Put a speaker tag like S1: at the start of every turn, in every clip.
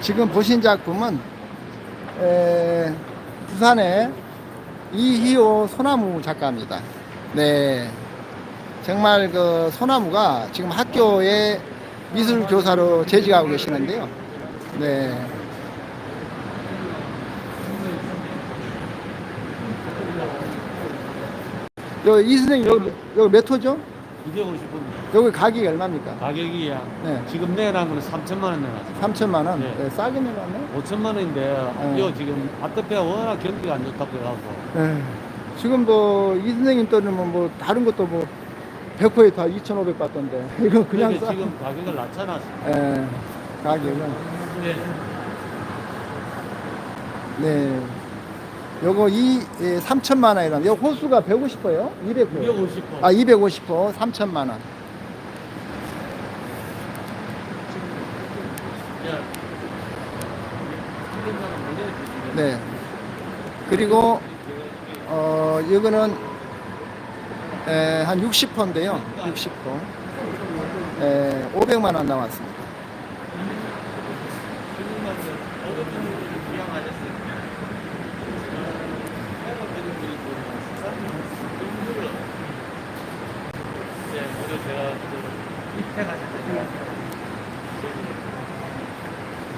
S1: 지금 보신 작품은 에, 부산의 이희호 소나무 작가입니다. 네. 정말 그 소나무가 지금 학교에 미술 교사로 재직하고 계시는데요. 네. 이 선생님 여기 몇 호죠?
S2: 250원.
S1: 여기 가격이 얼마입니까?
S2: 가격이야.
S1: 네.
S2: 지금 내놓은 거는 3천만 원 내놨어.
S1: 3천만 원.
S2: 네.
S1: 네, 싸게 내놨네.
S2: 5천만 원인데
S1: 어.
S2: 이거 지금 아토피가 워낙 경기가 안 좋다고 해가지고
S1: 네. 지금 뭐 이 선생님 또는 뭐 다른 것도 뭐 100호에 다 2,500 받던데 이거 그냥
S2: 그래서
S1: 싸.
S2: 지금 가격을 낮춰놨어.
S1: 예, 가격은
S2: 네.
S1: 네. 요거 이 예, 3천만 원이라면 요 호수가 150호요? 200호.
S2: 250원.
S1: 아 250호 3천만 원.
S2: 야.
S1: 네. 그리고 어 이거는 에, 한 60호인데요. 60호. 에, 500만 원 나왔습니다.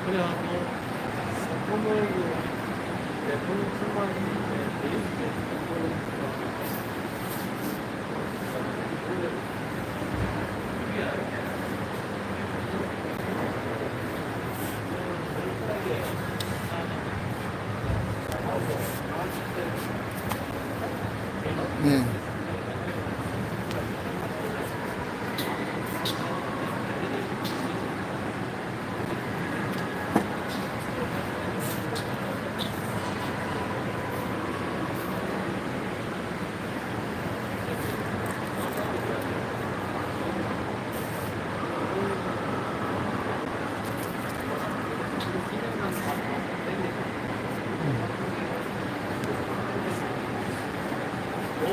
S2: 그래갖고 소품을 대통령 출마한
S1: 네.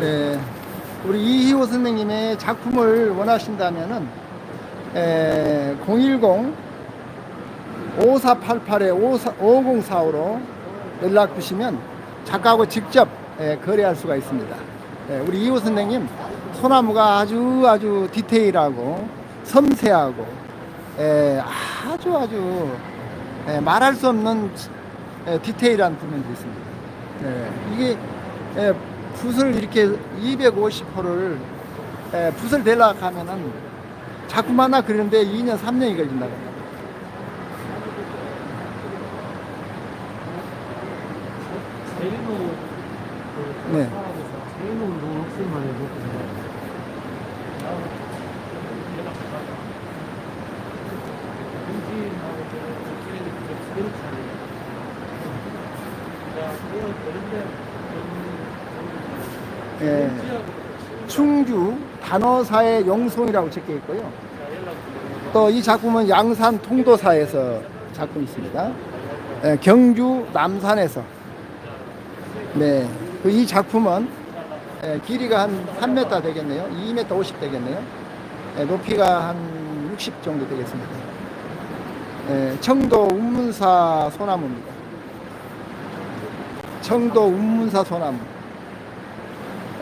S1: 네. 우리 이희호 선생님의 작품을 원하신다면은 에, 010 5488에 5045로 연락 주시면 작가하고 직접 에, 거래할 수가 있습니다. 에, 우리 이호 선생님 소나무가 아주 아주 디테일하고 섬세하고 에, 아주 아주 에, 말할 수 없는 에, 디테일한 부분도 있습니다. 예, 이게 예, 붓을 이렇게 250호를 예, 붓을 대려고 하면은 작품 하나 그리는데 2년 3년이 걸린다고 합니다.
S2: 제일로
S1: 네.
S2: 제일로 운동 학생만 해도
S1: 예, 충주 단어사의 영송이라고 적혀 있고요. 또 이 작품은 양산 통도사에서 작품 있습니다. 예, 경주 남산에서. 네. 그이 작품은 예, 길이가 한 3m 되겠네요. 2m 50 되겠네요. 예, 높이가 한 60 정도 되겠습니다. 예, 청도 운문사 소나무입니다. 청도 운문사 소나무.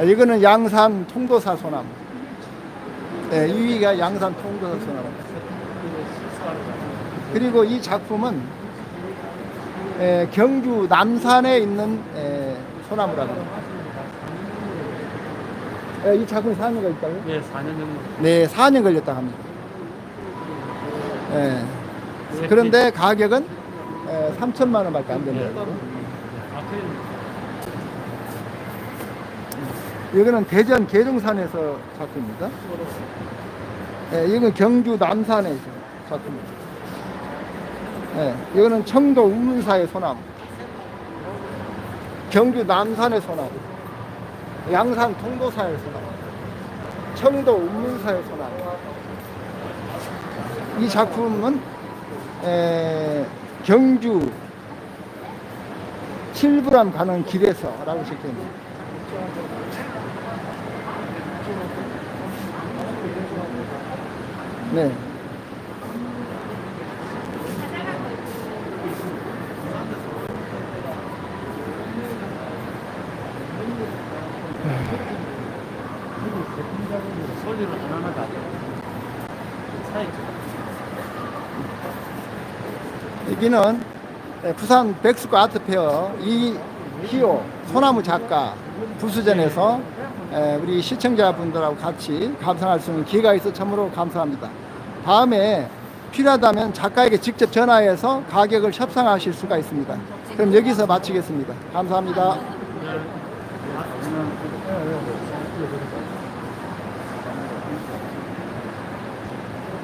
S1: 예, 이거는 양산 통도사 소나무. 예, 이 위가 양산 통도사 소나무. 그리고 이 작품은 에, 경주 남산에 있는 에, 소나무라고 합니다. 에, 이 작품이 4년 걸렸다고요?
S2: 예, 4년 정도.
S1: 네, 4년 걸렸다고 합니다. 예. 그런데 가격은 에, 3천만 원밖에 안 된다고.
S2: 아크릴
S1: 여기는 대전 계룡산에서 작품입니다. 예, 이건 경주 남산에서 작품입니다. 예, 이거는 청도 우문사의 소나무. 경주 남산의 소나무. 양산 통도사의 소나무. 청도 운문사의 소나무. 이 작품은 에, 경주 칠부람 가는 길에서라고 적혀있습니다. 네.
S2: 다
S1: 여기는 에, 부산 백스코 아트페어 이희호 소나무 작가 부수전에서 에, 우리 시청자분들하고 같이 감상할 수 있는 기회가 있어 참으로 감사합니다. 다음에 필요하다면 작가에게 직접 전화해서 가격을 협상하실 수가 있습니다. 그럼 여기서 마치겠습니다. 감사합니다.
S2: 네.